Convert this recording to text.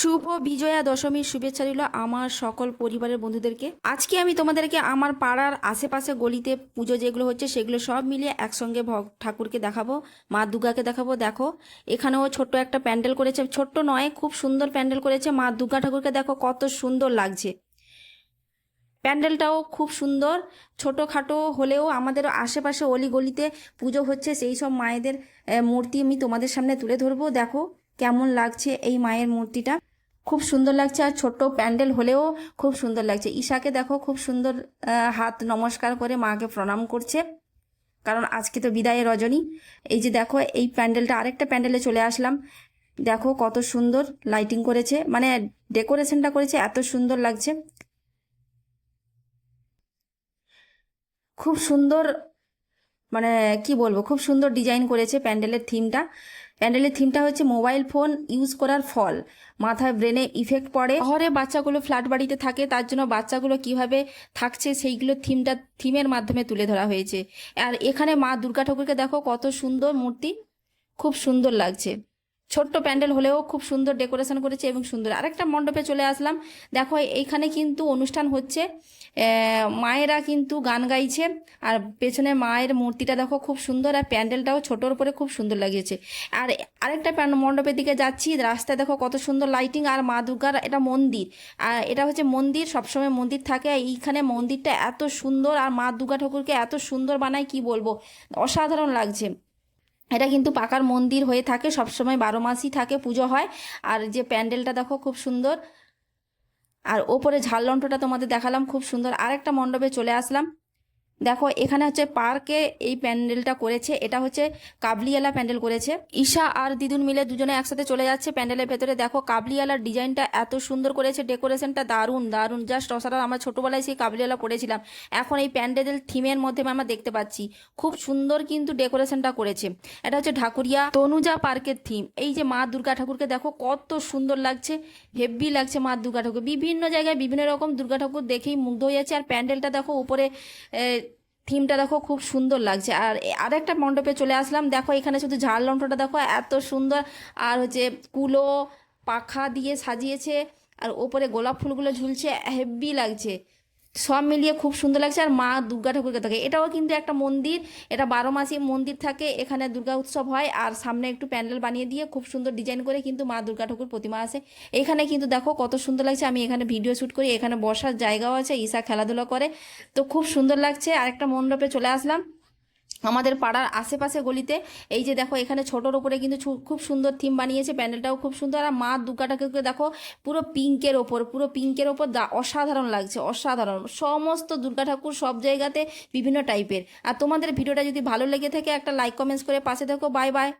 শুভ বিজয়া দশমীর শুভেচ্ছা রইল আমার সকল পরিবারের বন্ধুদেরকে। আজকে আমি তোমাদেরকে আমার পাড়ার আশেপাশে গলিতে পুজো যেগুলো হচ্ছে সেগুলো সব মিলিয়ে একসঙ্গে ভগ ঠাকুরকে দেখাবো, মা দুর্গাকে দেখাবো। দেখো, এখানেও ছোট্ট একটা প্যান্ডেল করেছে, ছোট্ট নয়, খুব সুন্দর প্যান্ডেল করেছে। মা দুর্গা ঠাকুরকে দেখো কত সুন্দর লাগছে। প্যান্ডেলটাও খুব সুন্দর, ছোটোখাটো হলেও আমাদের আশেপাশে অলি গলিতে পুজো হচ্ছে, সেই সব মায়েদের মূর্তি আমি তোমাদের সামনে তুলে ধরবো। দেখো, কেমন লাগছে এই মায়ের মূর্তিটা। খুব সুন্দর লাগছে আর ছোট্ট প্যান্ডেল হলেও খুব সুন্দর লাগছে। ঈশাকে দেখো খুব সুন্দর হাত নমস্কার করে মাকে প্রণাম করছে। কারণ আজকে তো বিদায়ের রজনী। এই যে দেখো, এই প্যান্ডেলটা আরেকটা প্যান্ডেলে চলে আসলাম। দেখো কত সুন্দর লাইটিং করেছে। মানে ডেকোরেশনটা করেছে, এত সুন্দর লাগছে। খুব সুন্দর মানে কি বলব, খুব সুন্দর ডিজাইন করেছে প্যান্ডেলের থিমটা প্যান্ডেলের থিমটা হচ্ছে মোবাইল ফোন ইউজ করার ফল। মাথায় ব্রেনে ইফেক্ট পড়ে। শহরে বাচ্চাগুলো ফ্ল্যাট বাড়িতে থাকে, তার জন্য বাচ্চাগুলো কীভাবে থাকছে সেইগুলো থিমটা থিমের মাধ্যমে তুলে ধরা হয়েছে। আর এখানে মা দুর্গা ঠাকুরকে দেখো কত সুন্দর মূর্তি, খুব সুন্দর লাগছে। ছোট্ট প্যান্ডেল হলেও খুব সুন্দর ডেকোরেশন করেছে এবং সুন্দর। আরেকটা মণ্ডপে চলে আসলাম। দেখো, এইখানে কিন্তু অনুষ্ঠান হচ্ছে। মায়েরা কিন্তু গান গাইছে। আর পেছনে মায়ের মূর্তিটা দেখো, খুব সুন্দর। আর প্যান্ডেলটাও ছোটোর উপরে খুব সুন্দর লাগিয়েছে। আর আরেকটা মণ্ডপের দিকে যাচ্ছি। রাস্তায় দেখো, কত সুন্দর লাইটিং আর মা দুর্গার এটা মন্দির। আর এটা হচ্ছে মন্দির, সবসময় মন্দির থাকে। এইখানে মন্দিরটা এত সুন্দর, আর মা দুর্গা ঠাকুরকে এত সুন্দর বানায়, কি বলব? অসাধারণ লাগছে। এটা কিন্তু পাকার মন্দির হয়ে থাকে, সবসময় বারো মাসই থাকে পুজো হয়। আর যে প্যান্ডেলটা দেখো খুব সুন্দর। আর ওপরে ঝাললন্ঠটা তোমাদের দেখালাম, খুব সুন্দর। আর একটা মণ্ডপে চলে আসলাম। দেখো, এখানে হচ্ছে পার্কে এই প্যান্ডেলটা করেছে। এটা হচ্ছে কাবলিওয়ালা প্যান্ডেল করেছে। ঈশা আর দিদুন মিলে দুজনে একসাথে চলে যাচ্ছে প্যান্ডেলের ভেতরে। দেখো কাবলিওয়ালার ডিজাইনটা এত সুন্দর করেছে, ডেকোরেশনটা দারুণ দারুণ। জাস্ট অসাধারণ। আমরা ছোটোবেলায় সেই কাবলিওয়ালা পড়েছিলাম। এখন এই প্যান্ডেল থিমের মধ্যে আমরা দেখতে পাচ্ছি, খুব সুন্দর কিন্তু ডেকোরেশনটা করেছে। এটা হচ্ছে ঢাকুরিয়া তনুজা পার্কের থিম। এই যে মা দুর্গা ঠাকুরকে দেখো, কত সুন্দর লাগছে, হেভি লাগছে মা দুর্গা ঠাকুর। বিভিন্ন জায়গায় বিভিন্ন রকম দুর্গা ঠাকুর দেখেই মুগ্ধ হয়ে যাচ্ছে। আর প্যান্ডেলটা দেখো, উপরে থিমটা দেখো খুব সুন্দর লাগছে। আর আর একটা মণ্ডপে চলে আসলাম। দেখো এখানে শুধু ঝাড় লণ্ঠনটা দেখো, এত সুন্দর। আর হচ্ছে কুলো পাখা দিয়ে সাজিয়েছে। আর ওপরে গোলাপ ফুলগুলো ঝুলছে, হেভি লাগছে। সব মিলিয়ে খুব সুন্দর লাগছে। আর মা দুর্গা ঠাকুরকে থাকে এটাও কিন্তু একটা মন্দির। এটা বারো মাসই মন্দির থাকে, এখানে দুর্গা উৎসব হয়। আর সামনে একটু প্যান্ডেল বানিয়ে দিয়ে খুব সুন্দর ডিজাইন করে কিন্তু মা দুর্গা ঠাকুর প্রতিমা আছে। এখানে কিন্তু দেখো কত সুন্দর লাগছে। আমি এখানে ভিডিও শ্যুট করি। এখানে বসার জায়গাও আছে। ঈশা খেলাধুলা করে। তো খুব সুন্দর লাগছে। আর একটা মণ্ডপে চলে আসলাম। আমাদের পাড়ার আশেপাশে গলিতে, এই যে দেখো এখানে ছোটোর ওপরে কিন্তু খুব সুন্দর থিম বানিয়েছে, প্যান্ডেলটাও খুব সুন্দর। আর মা দুর্গাটাকে দেখো পুরো পিঙ্কের ওপর, পুরো পিঙ্কের ওপর অসাধারণ লাগছে, অসাধারণ। সমস্ত দুর্গা ঠাকুর সব জায়গাতে বিভিন্ন টাইপের আর তোমাদের ভিডিওটা যদি ভালো লেগে থাকে একটা লাইক কমেন্টস করে পাশে দেখো বাই বাই